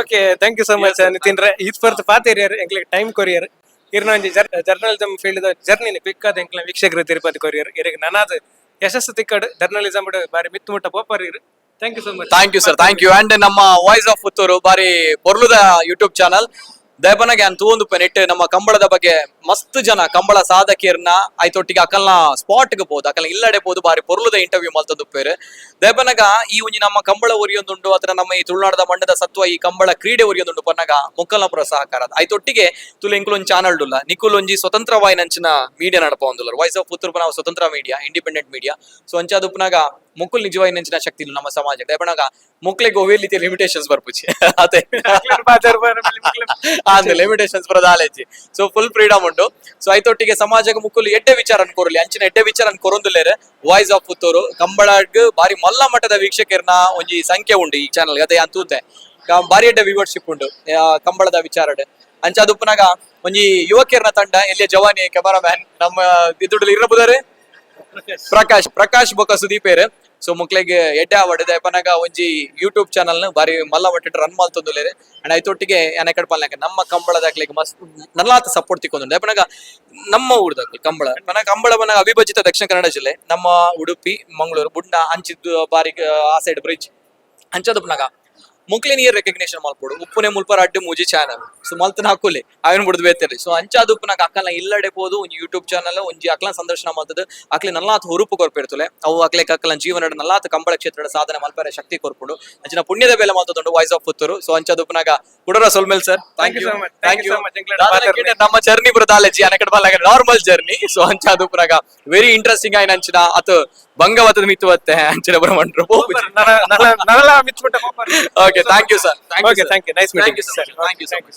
Okay thank you so much Nitin ರೇ ಇದು ಫರ್ತ್ ಪಾತೇರಿಯರ್ ಎಂಕ್ಲಿಗೆ ಟೈಮ್ ಕೊರಿಯರ್ ಇರ್ನ ಒಂಜಿ ಜರ್ನಲಿಸಮ್ ಫೀಲ್ಡ್ ಜರ್ನಿ ಪಿಕ್ ಆದ ಎಂಕ್ಲ ವೀಕ್ಷಕರು ತಿರುಪತಿ ಕೊರಿಯರ್ ಇರಿಗೆ ನನಾದ್ ಯಶಸ್ಸು ತಿಕ್ಕಡು ಜರ್ನಲಿಸಮ್ ಬಾರಿ ಮಿತ್ತು ಮುಟ್ಟ ಪೋಪರ್ ಇರು. Thank you thank you sir thank you and ನಮ್ಮ ವಾಯ್ಸ್ ಆಫ್ ಪುತ್ತೂರು ಬಾರಿ ಪೊರ್ಲುದ ಯೂಟ್ಯೂಬ್ ಚಾನಲ್ ದಯಪನಗೆ ಅಂತ ತೂಂದು ಪೆನಿಟ್ ನಮ್ಮ ಕಂಬಳದ ಬಗ್ಗೆ ಮಸ್ತ್ ಜನ, ಕಂಬಳ ಸಾಧಕಿಯರ್ನ ಆಯ್ತೊಟ್ಟಿಗೆ ಅಕಲ್ನ ಸ್ಪಾಟ್ಗೆ ಬೋದು ಅಕಲ್ ಇಲ್ಲಡೆ ಬೋದು ಬಾರಿ ಪೊರ್ಲುದ ಇಂಟರ್ವ್ಯೂ ಮಲ್ತದ್ದು ಪೇರು. ದಯಪನಗ ಈ ಒಂಜಿ ನಮ್ಮ ಕಂಬಳ ಒರಿಯೊಂದುಂಡು ಅಥವಾ ನಮ್ಮ ಈ ತುಳುನಾಡದ ಮಂಡದ ಸತ್ವ ಈ ಕಂಬಳ ಕ್ರೀಡೆ ಒರಿಯೊಂದುಂಡು ಪನ್ನಗ ಮುಕ್ಕಲ್ನ ಪುರ ಸಹಕಾರ. ಆಯ್ತೊಟ್ಟಿಗೆ ತುಲು ಇಂಕುಲೊಂದು ಚಾನಲ್ ಡುಲ್ಲ ಒಂಜಿ ಸ್ವತಂತ್ರವಾಯಿ ನಂಚಿನ ಮೀಡಿಯಾ ನಡಪ ಒಂದುಲ್ಲ ವಾಯ್ಸ್ ಆಫ್ ಪುತ್ತೂರು ನಾವು ಸ್ವತಂತ್ರ ಮೀಡಿಯಾ ಇಂಡಿಪೆಂಡೆಂಟ್ ಮೀಡಿಯಾ ಸೊ ಅಂಚಾದುಪ್ಪನಾಗ ಮುಕ್ಕುಲ್ ನಿಜವಾಗಿ ನೆಂಚಿನ ಶಕ್ತಿ ಇಲ್ಲ ನಮ್ಮ ಸಮಾಜ ದಯಪನಗ ಮುಕ್ಲಿಗೆ ರೀತಿಯ ಲಿಮಿಟೇಷನ್ಸ್ ಬರ್ಪುಚಿ ಅದೇ ಲಿಮಿಟೇಷನ್ಸ್ ಬರೋದ ಆಲೇಜಿ ಸೊ ಫುಲ್ ಫ್ರೀಡಮ್ ಉಂಟು ಸೊ ಐತೊಟ್ಟಿಗೆ ಸಮಾಜಕ್ಕೆ ಮುಕುಲ್ ಎಡ್ಡೆ ವಿಚಾರ ಕೊರಲಿ ಅಂಚಿನ ಎಡ್ಡೆ ವಿಚಾರ ಕೊರೊಂದುಲ್ಲೇರೆ ವಾಯ್ಸ್ ಆಫ್ ಪುತ್ತೂರು ಕಂಬಳಗ್ ಬಾರಿ ಮಲ್ಲ ಮಟ್ಟದ ವೀಕ್ಷಕರ್ನ ಒಂಜಿ ಸಂಖ್ಯೆ ಉಂಡು ಈ ಚಾನಲ್ ಅದೇ ಅಂತೂತೆ ಬಾರಿ ಎಡ್ಡೆ ವ್ಯೂವರ್ಶಿಪ್ ಉಂಟು ಕಂಬಳದ ವಿಚಾರಡ್ ಅಂಚಾದ ಉಪ್ಪನಾಗ ಒಂಜಿ ಯುವಕಿಯರ್ನ ತಂಡ ಎಲ್ಲಿಯ ಜವಾನಿ ಕ್ಯಾಮರಾಮ್ಯಾನ್ ನಮ್ಮ ಇದ್ದುಡಲ್ಲಿ ಇರಬುದಾರೆ ಪ್ರಕಾಶ್. ಪ್ರಕಾಶ್ ಬೊಕ ಸುದೀಪೇರ್ ಸೊ ಮಕ್ಳಿಗೆ ಎಡ್ಡೆ ಒಡೆದ ಪನಗ ಒಂಜಿ ಯೂಟ್ಯೂಬ್ ಚಾನಲ್ ಬಾರಿ ಮಲ್ಲ ಒಟ್ಟಿಟ್ಟು ರನ್ ಮಲ್ತೊಂದುಲ್ಲೇರೆ ಅಂಡ್ ಐತೊಟ್ಟಿಗೆ ಯಾನ ಪಾಲನೆ ನಮ್ಮ ಕಂಬಳದಾಗ್ಲಿಗೆ ಮಸ್ತ್ ನಲ್ಲಾತ ಸಪೋರ್ಟ್ ತಿಕ್ಕೊಂದು ಪನಗ ನಮ್ಮ ಊರ್ದಾಗ ಕಂಬಳ. ಪನಗ ಕಂಬಳ ಪನಗ ಅವಿಭಜಿತ ದಕ್ಷಿಣ ಕನ್ನಡ ಜಿಲ್ಲೆ. ನಮ್ಮ ಉಡುಪಿ, ಮಂಗಳೂರು ಬುಡ್ನ ಅಂಚಿದ್ದು ಬಾರಿ, ಆ ಸೈಡ್ ಬ್ರಿಡ್ಜ್ ಅಂಚದ ಪನಗ ಮುಕ್ಲೆ ನಿಯರ್ ರೆಕಗ್ನೇಷನ್ ಮಲ್ಪೊಡು ಉಪ್ಪುನೆ ಮುಲ್ಪರ ಅಡ್ಡು ಮೂಜಿ ಚಾನಲ್ ಸೊ ಮಲ್ತನ ಹಾಕುಲೆ ಅವೇನ್ ಬಿಡುದು ಬೇತೇರಿ ಸೊ ಅಂಚಾದ ಉಪ್ಪುನಾಗ ಅಕ್ಕಲ್ನ ಇಲ್ಲಡೆ ಪೋದು ಒಂಜಿ ಯೂಟ್ಯೂಬ್ ಚಾನಲ್ ಒಂಜಿ ಅಕ್ಲನ್ ಸಂದರ್ಶನ ಮಾಡ್ತದೆ. ಅಕ್ಲೆ ನಲ್ಲಾತ್ ಹುರುಪು ಕೊರ್ಪಿರ್ತಲೆ ಅವು ಅಕ್ಲೆ ಅಕ್ಕಲನ ಜೀವನ ನಲ್ಲಾತ್ ಕಂಬಳ ಕ್ಷೇತ್ರದ ಸಾಧನೆ ಮಲ್ಪರೆ ಶಕ್ತಿ ಕೊರ್ಪುಡು. ಅಂಚಿನ ಪುಣ್ಯದ ಬೆಲೆ ಮಲ್ತದೊಂಡು ವಾಯ್ಸ್ ಆಫ್ ಪುತ್ತೂರು. ಸೊ ಅಂಚಾದ ಉಪ್ಪನಾಗ ಕುಡರ ಸೊಲ್ಮೆಲ್ sir. Thank you. Thank you. ನಮ್ಮ ಜರ್ನಿ ಬುರದಾಲೆಜಿ ಅನಕಡ ನಾರ್ಮಲ್ ಜರ್ನಿ ಸೊ ಅಂಚಾದ ಉಪ್ಪನಾಗ ವೆರಿ ಇಂಟ್ರೆಸ್ಟಿಂಗ್ ಆಯ್ನ ಅಂಚಿನ ಅತು ಭಂಗವತದ ಮಿತ್ತುವತ್ತೆ ಅಂಚಿನ ಬರಮಂಟ್ರು ನಲ ನಲ ಮಿಚ್ಬಿಟ್ಟ okay thank you sir okay thank you nice meeting you sir thank you much.